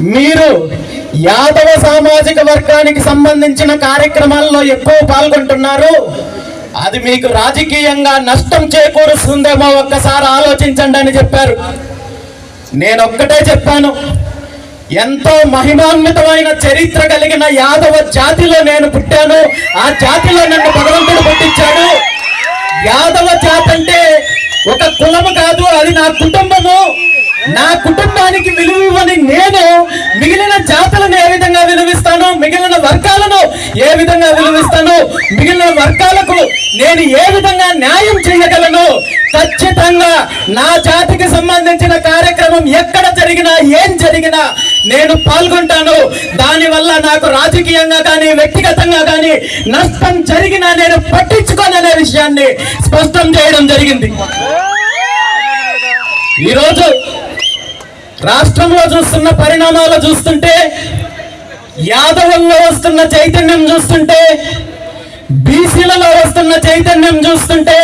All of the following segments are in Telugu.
మీరు యాదవ సామాజిక వర్గానికి సంబంధించిన కార్యక్రమాల్లో ఎక్కువ పాల్గొంటున్నారు. అది మీకు రాజకీయంగా నష్టం చేకూరుస్తుందేమో ఒక్కసారి ఆలోచించండి అని చెప్పారు. నేను ఒక్కటే చెప్పాను. ఎంతో మహిమాన్వితమైన చరిత్ర కలిగిన యాదవ జాతిలో నేను పుట్టాను. ఆ జాతిలో నన్ను భగవంతుడు పుట్టించాడు. యాదవ జాతి అంటే ఒక కులము కాదు అది నా కుటుంబము. నా కుటుంబానికి విలువ ఇవ్వని నేను మిగిలిన జాతులను ఏ విధంగా విలువిస్తాను? మిగిలిన వర్గాలను ఏ విధంగా విలువిస్తాను? మిగిలిన వర్గాలకు నేను ఏ విధంగా న్యాయం చేయగలను? ఖచ్చితంగా నా జాతికి సంబంధించిన కార్యక్రమం ఎక్కడ జరిగినా ఏం జరిగినా నేను పాల్గొంటాను. దానివల్ల నాకు రాజకీయంగా కానీ వ్యక్తిగతంగా కానీ నష్టం జరిగినా నేను పట్టించుకోననే విషయాన్ని స్పష్టం చేయడం జరిగింది. ఈరోజు రాష్ట్రంలో చూస్తున్న పరిణామాలు చూస్తుంటే యాదవుల్లో వస్తున్న చైతన్యం చూస్తుంటే బీసీలలో వస్తున్న చైతన్యం చూస్తుంటే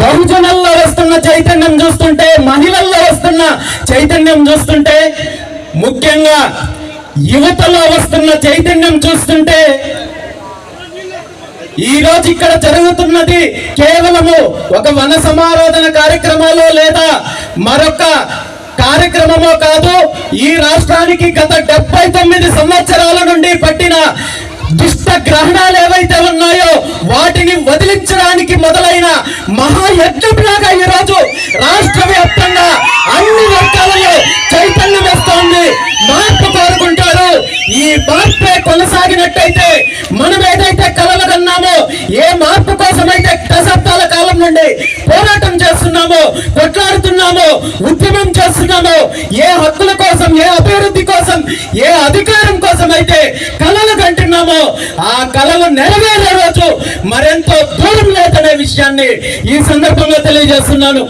బహుజనుల్లో వస్తున్న చైతన్యం చూస్తుంటే మహిళల్లో వస్తున్న చైతన్యం చూస్తుంటే ముఖ్యంగా యువతలో వస్తున్న చైతన్యం చూస్తుంటే ఈ రోజు ఇక్కడ జరుగుతున్నది కేవలము ఒక వన సమారాధన కార్యక్రమాలు లేదా మరొక కార్యక్రమమో కాదు ఈ రాష్ట్రానికి గత డెబ్బై తొమ్మిది సంవత్సరాల నుండి పట్టిన దుష్ట గ్రహణాలు ఏవైతే ఉన్నాయో వాటిని వదిలించడానికి మొదలైన మహాయజ్ఞంలాగా ఈరోజు రాష్ట్ర వ్యాప్తంగా అన్ని వర్గాలలో చైతన్యం వేస్తోంది. మార్పు కోరుకుంటారు. ఈ మార్పే కొనసాగినట్టయితే మనం ఏదైతే కలలు కన్నామో ఏ మార్పు కోసమైతే దశాబ్దాల కాలం నుండి పోరాటం చేస్తున్నామో ఉద్యమం చేస్తున్నానో ఏ హక్కుల కోసం ఏ అభివృద్ధి కోసం ఏ అధికారం కోసం అయితే కళలు కంటున్నామో ఆ కళలు నెరవేరే రోజు మరెంతో దూరం లేదనే విషయాన్ని ఈ సందర్భంగా తెలియజేస్తున్నాను.